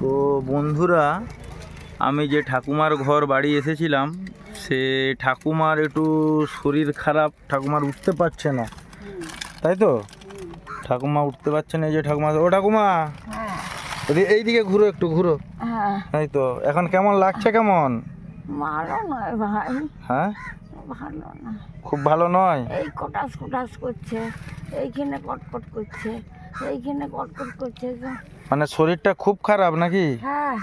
তো বন্ধুরা আমি যে ঠাকুমার ঘর বাড়ি এসেছিলাম সে ঠাকুমার একটু শরীর খারাপ ঠাকুমার উঠতে পারছে না। তাই তো? ঠাকুমা উঠতে পারছে না এই যে ঠাকুমা ও ঠাকুমা! এইদিকে ঘুরো একটু ঘুরো। হ্যাঁ। তাই তো? এখন কেমন লাগছে কেমন? ভালো নয় ভাই। হ্যাঁ? ভালো না। খুব ভালো নয়? এই কটাস কটাস করছে এইখানে কটকট করছে। এইখানে কটকট করছে মানে শরীরটা খুব খারাপ নাকি? হ্যাঁ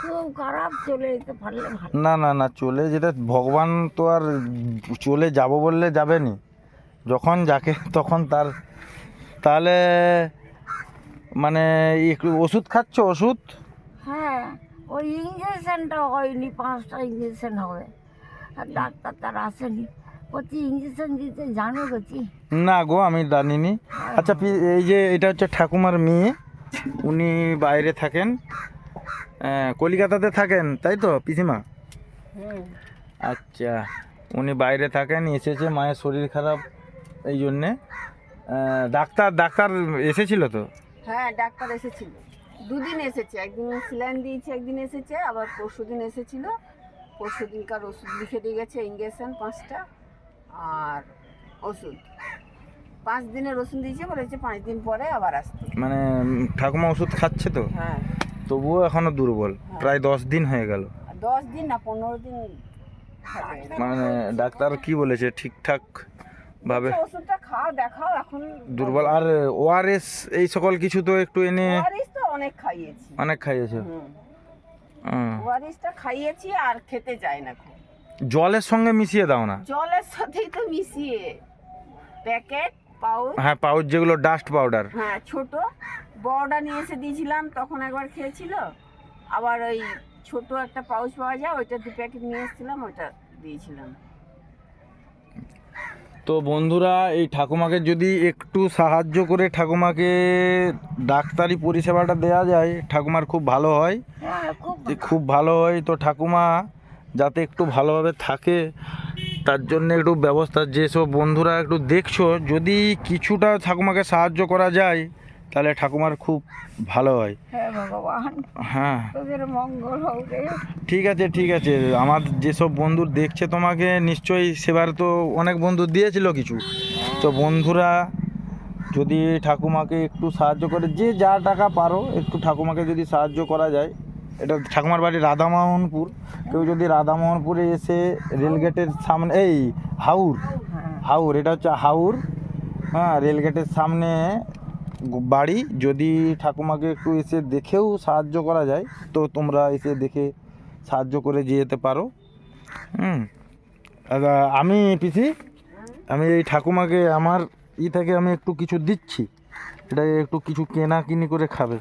খুব খারাপ চলে যেতে পারলে না না না চলে যেতে ভগবান তো আর চলে যাব বললে যাবেনি যখন যাকে তখন তার তাহলে মানে একটু ওষুধ খাচ্ছ ওষুধ? হ্যাঁ ওই ইঞ্জেকশনটা হয়নি পাঁচটা ইঞ্জেকশন হবে। আর ডাক্তার তার আসেনি। ইঞ্জেকশন দিতে জানো গেছি না গো আমি জানিনি। আচ্ছা এই যে এটা হচ্ছে ঠাকুমার মেয়ে উনি বাইরে থাকেন। কলকাতাতে থাকেন তাই তো পিসিমা? আচ্ছা উনি বাইরে থাকেন এসেছে মায়ের শরীর খারাপ এই জন্যে। ডাক্তার ডাক্তার এসেছিল তো? হ্যাঁ ডাক্তার এসেছিল। দুদিন এসেছে একদিন স্যালাইন দিয়েছে একদিন এসেছে আবার পরশু দিন এসেছিল। পরশু দিনকার ওষুধ লিখে দিয়ে গেছে ইঞ্জেকশন পাঁচটা। আর ওষুধ। পাঁচ দিনের ওষুধ দিয়েছে বলেছে পাঁচ দিন পরে আবার আসতে মানে ঠাকুমা ওষুধ খাচ্ছে তো? হ্যাঁ। তবুও এখনও দুর্বল। প্রায় দশ দিন হয়ে গেল। দশ দিন না পনেরো দিন মানে ডাক্তার কি বলেছে? ঠিকঠাক ভাবে ওষুধটা খাও দেখাও এখন দুর্বল। আর ওআরএস এই সকল কিছু তো একটু এনে ওয়ারিস তো অনেক খাইয়েছি। অনেক খাইয়েছে। ওয়ারিসটা খাইয়েছি আর খেতে চায় না খুব জলের সঙ্গে মিশিয়ে দাও না। জলের সাথেই তো মিশিয়ে। Packet pouch. হ্যাঁ পাউচ যেগুলো ডাস্ট পাউডার। হ্যাঁ ছোট। বড়টা নিয়ে এসে দিয়েছিলাম তখন একবার খেয়েছিল। আবার ওই ছোট একটা পাউচ পাওয়া যায় ওইটা দু প্যাকেট নিয়ে এসেছিলাম ওইটা দিয়েছিলাম। তো বন্ধুরা এই ঠাকুমাকে যদি একটু সাহায্য করে ঠাকুমাকে ডাক্তারি পরিষেবাটা দেওয়া যায় ঠাকুমার খুব ভালো হয়। হ্যাঁ খুব ভালো হয়। তো ঠাকুমা যাতে একটু ভালোভাবে থাকে তার জন্য একটু ব্যবস্থা যেসব বন্ধুরা একটু দেখছ যদি কিছুটা ঠাকুমাকে সাহায্য করা যায় তাহলে ঠাকুমার খুব ভালো হয়। হ্যাঁ হ্যাঁ। ঠিক আছে ঠিক আছে। আমার যেসব বন্ধু দেখছে তোমাকে নিশ্চয়ই সেবার তো অনেক বন্ধু দিয়েছিল কিছু। তো বন্ধুরা যদি ঠাকুমাকে একটু সাহায্য করে যে যা টাকা পারো একটু ঠাকুমাকে যদি সাহায্য করা যায় এটা ঠাকুমার বাড়ি রাধামোহনপুর। কেউ যদি রাধামোহনপুরে এসে রেলগেটের সামনে এই হাউর হ্যাঁ। হাউর এটা হচ্ছে হাউর হ্যাঁ রেলগেটের সামনে বাড়ি যদি ঠাকুমাকে একটু এসে দেখেও সাহায্য করা যায় তো তোমরা এসে দেখে সাহায্য করে যেতে পারো। হুম। আমি পিসি আমি এই ঠাকুমাকে আমার ই থেকে আমি একটু কিছু দিচ্ছি। এটা একটু কিছু কেনা কিনি করে খাবে।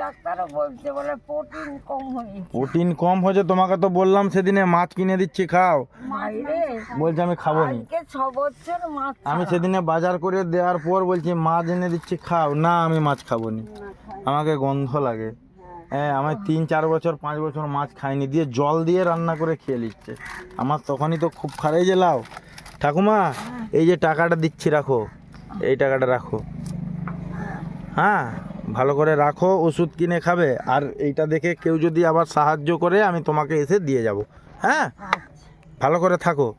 ডাক্তারও বলছে বলে প্রোটিন কম হয়েছে। প্রোটিন কম হয়েছে তোমাকে তো বললাম সেদিনে মাছ কিনে দিচ্ছি খাও। বলছে আমি খাব নি। আমি সেদিনে বাজার করে দেওয়ার পর বলছি মাছ এনে দিচ্ছি খাও। না আমি মাছ খাব নি। আমাকে গন্ধ লাগে। হ্যাঁ। আমি তিন চার বছর পাঁচ বছর মাছ খাইনি দিয়ে জল দিয়ে রান্না করে খেয়ে নিচ্ছে। আমার তখনই তো খুব খারাই যে লাও ঠাকুমা এই যে টাকাটা দিচ্ছি রাখো। এই টাকাটা রাখো। হ্যাঁ ভালো করে রাখো ওষুধ কিনে খাবে। আর এইটা দেখে কেউ যদি আবার সাহায্য করে আমি তোমাকে এসে দিয়ে যাব। হ্যাঁ? আচ্ছা। ভালো করে থাকো।